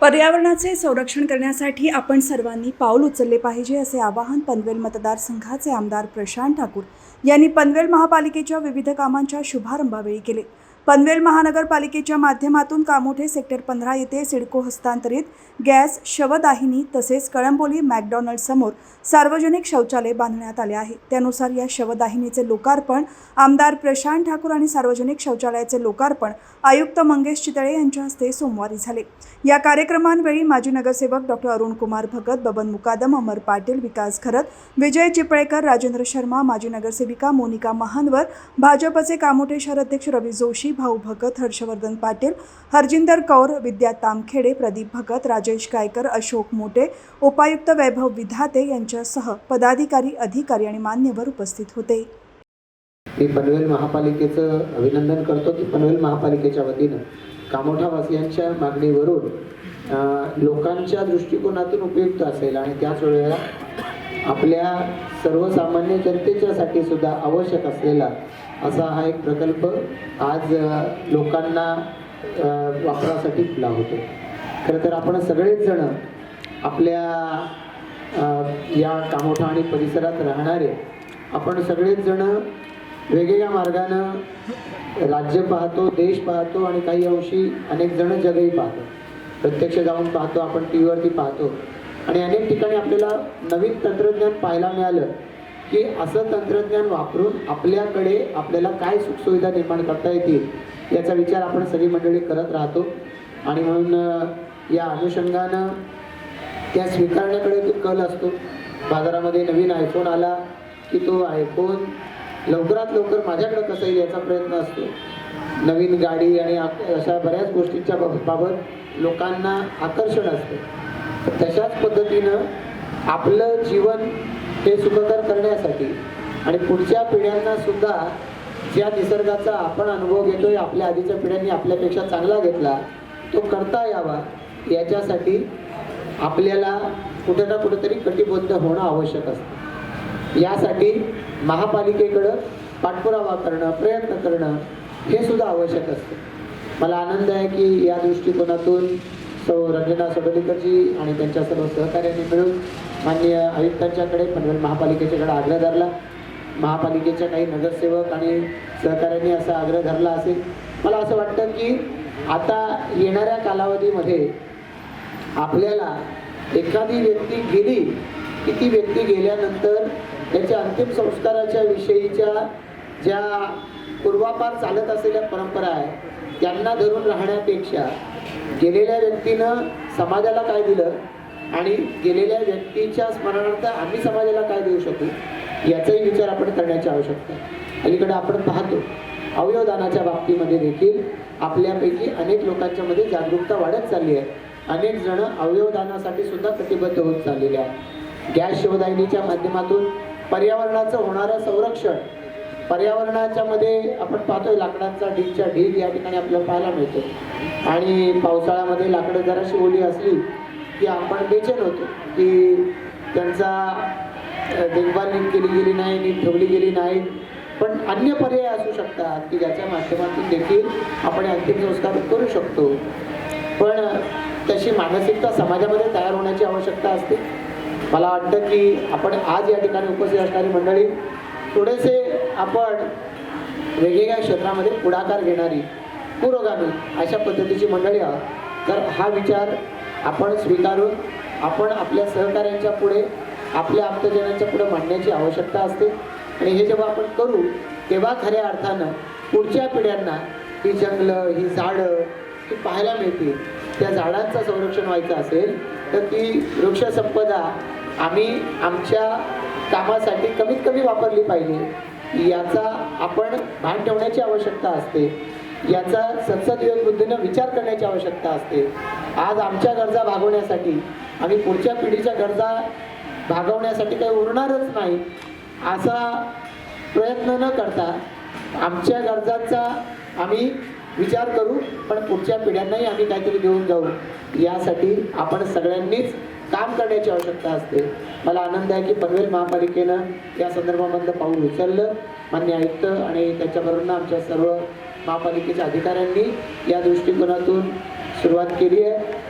पर्यावरणाचे संरक्षण करण्यासाठी आपण सर्वांनी पाऊल उचलले पाहिजे असे आवाहन पनवेल मतदारसंघाचे आमदार प्रशांत ठाकूर यांनी पनवेल महापालिकेच्या विविध कामांच्या शुभारंभावेळी केले. पनवेल महानगरपालिकेच्या माध्यमातून कामोठे सेक्टर पंधरा येथे सिडको हस्तांतरित गॅस शवदाहिनी तसेच कळंबोली मॅकडॉनल्ड समोर सार्वजनिक शौचालय बांधण्यात आले आहे. त्यानुसार या शवदाहिनीचे लोकार्पण आमदार प्रशांत ठाकूर आणि सार्वजनिक शौचालयाचे लोकार्पण आयुक्त मंगेश चितळे यांच्या हस्ते सोमवारी झाले. या कार्यक्रमांवेळी माजी नगरसेवक डॉक्टर अरुण कुमार भगत बबन मुकादम अमर पाटील विकास खरत विजय चिपळेकर राजेंद्र शर्मा माजी नगरसेविका मोनिका महानवर भाजपचे कामोठे शहर अध्यक्ष रवी जोशी भाऊ भगत हर्षवर्धन पाटील हरजिंदर कौर विद्या तामखेडे प्रदीप भगत राजेश गायकर अशोक मोटे उपायुक्त वैभव विधाते यांच्यासह पदाधिकारी अधिकारी आणि मान्यवर उपस्थित होते. मी पनवेल महापालिकेचं अभिनंदन करतो की पनवेल महापालिकेच्या वतीनं कामोठावासियांच्या मागणीवरून लोकांच्या दृष्टिकोनातून उपयुक्त असेल आणि त्याच वेळेला आपल्या सर्वसामान्य जनतेच्यासाठी सुद्धा आवश्यक असलेला असा हा एक प्रकल्प आज लोकांना वापरासाठी खुला होतो. खरं तर आपण सगळेच जण आपल्या या कामोठा आणि परिसरात राहणारे आपण सगळेच जण वेगवेगळ्या मार्गानं राज्य पाहतो देश पाहतो आणि काही अंशी अनेक जण जगही पाहतो. प्रत्यक्ष जाऊन पाहतो आपण टी व्हीवरती पाहतो. आणि अनेक ठिकाणी आपल्याला नवीन तंत्रज्ञान पाहायला मिळालं की असं तंत्रज्ञान वापरून आपल्याकडे आपल्याला काय सुखसुविधा निर्माण करता येतील याचा विचार आपण सगळी मंडळी करत राहतो. आणि म्हणून या अनुषंगानं त्या स्वीकारण्याकडे तो कल असतो. बाजारामध्ये नवीन आयफोन आला की तो आयफोन लवकरात लवकर माझ्याकडे कसं येईल याचा प्रयत्न असतो. नवीन गाडी आणि अशा बऱ्याच गोष्टींच्या बाबत लोकांना आकर्षण असते. तशाच पद्धतीनं आपलं जीवन हे सुखकर करण्यासाठी आणि पुढच्या पिढ्यांना सुद्धा ज्या निसर्गाचा आपण अनुभव घेतोय आपल्या आधीच्या पिढ्यांनी आपल्यापेक्षा चांगला घेतला तो करता यावा याच्यासाठी आपल्याला कुठे ना कुठेतरी कटिबद्ध होणं आवश्यक असतं. यासाठी महापालिकेकडं पाठपुरावा करणं प्रयत्न करणं हे सुद्धा आवश्यक असतं. मला आनंद आहे की या दृष्टिकोनातून सो रंजना सडोलीकरजी आणि त्यांच्या सर्व सहकार्यांनी मिळून माननीय आयुक्तांच्याकडे पनवेल महापालिकेच्याकडे आग्रह धरला. महापालिकेच्या काही नगरसेवक आणि सहकाऱ्यांनी असा आग्रह धरला असेल. मला असं वाटतं की आता येणाऱ्या कालावधीमध्ये आपल्याला एखादी व्यक्ती गेली की ती व्यक्ती गेल्यानंतर त्याच्या अंतिम संस्काराच्या विषयीच्या ज्या पूर्वापार चालत असलेल्या परंपरा आहे त्यांना धरून राहण्यापेक्षा गेलेल्या व्यक्तीनं समाजाला काय दिलं आणि गेलेल्या व्यक्तीच्या स्मरणार्थ आम्ही समाजाला काय देऊ शकू याचाही विचार आपण करण्याची आवश्यकता अलीकडे आपण पाहतो अवयवदानाच्या बाबतीमध्ये देखील आपल्यापैकी अनेक लोकांच्या मध्ये जागरूकता वाढत चालली आहे. अनेक जण अवयवदानासाठी सुद्धा कटिबद्ध होत चाललेले आहेत. गॅस शिवदायनीच्या माध्यमातून पर्यावरणाचं होणारं संरक्षण पर्यावरणाच्या मध्ये आपण पाहतोय लाकडांचा ढीगच्या ढीग या ठिकाणी आपल्याला पाहायला मिळतो. आणि पावसाळ्यामध्ये लाकडं जराशी ओली असली की आपण बेचैन होतो की त्यांचा देखभाल नीट केली गेली नाही नीट ठेवली गेली नाही. पण अन्य पर्याय असू शकतात की ज्याच्या माध्यमातून देखील आपण अंतिम संस्कार करू शकतो. पण तशी मानसिकता समाजामध्ये तयार होण्याची आवश्यकता असते. मला वाटतं की आपण आज या ठिकाणी उपस्थित असणारी मंडळी थोडेसे आपण वेगवेगळ्या क्षेत्रामध्ये पुढाकार घेणारी पुरोगामी अशा पद्धतीची मंडळी आहोत. तर हा विचार आपण स्वीकारून आपण आपल्या सहकाऱ्यांच्या पुढे आपल्या आप्तजनांच्या पुढे मांडण्याची आवश्यकता असते. आणि हे जेव्हा आपण करू तेव्हा खऱ्या अर्थानं पुढच्या पिढ्यांना ही जंगलं ही झाडं ही पाहायला मिळतील. त्या झाडांचं संरक्षण व्हायचं असेल तर ती वृक्षसंपदा आम्ही आमच्या कामासाठी कमीत कमी वापरली पाहिजे. याचा आपण भान ठेवण्याची आवश्यकता असते. याचा सत्सदयोग बुद्धीनं विचार करण्याची आवश्यकता असते. आज आमच्या गरजा भागवण्यासाठी आम्ही पुढच्या पिढीच्या गरजा भागवण्यासाठी काही उरणारच नाही असा प्रयत्न न करता आमच्या गरजांचा आम्ही विचार करू पण पुढच्या पिढ्यांनाही आम्ही काहीतरी देऊन जाऊ. यासाठी आपण सगळ्यांनीच काम करण्याची आवश्यकता असते. मला आनंद आहे की पनवेल महापालिकेनं या संदर्भामधलं पाऊल उचललं. मान्य आयुक्त आणि त्याच्याबरोबर आमच्या सर्व महापालिकेच्या अधिकाऱ्यांनी या दृष्टिकोनातून सुरुवात केली आहे.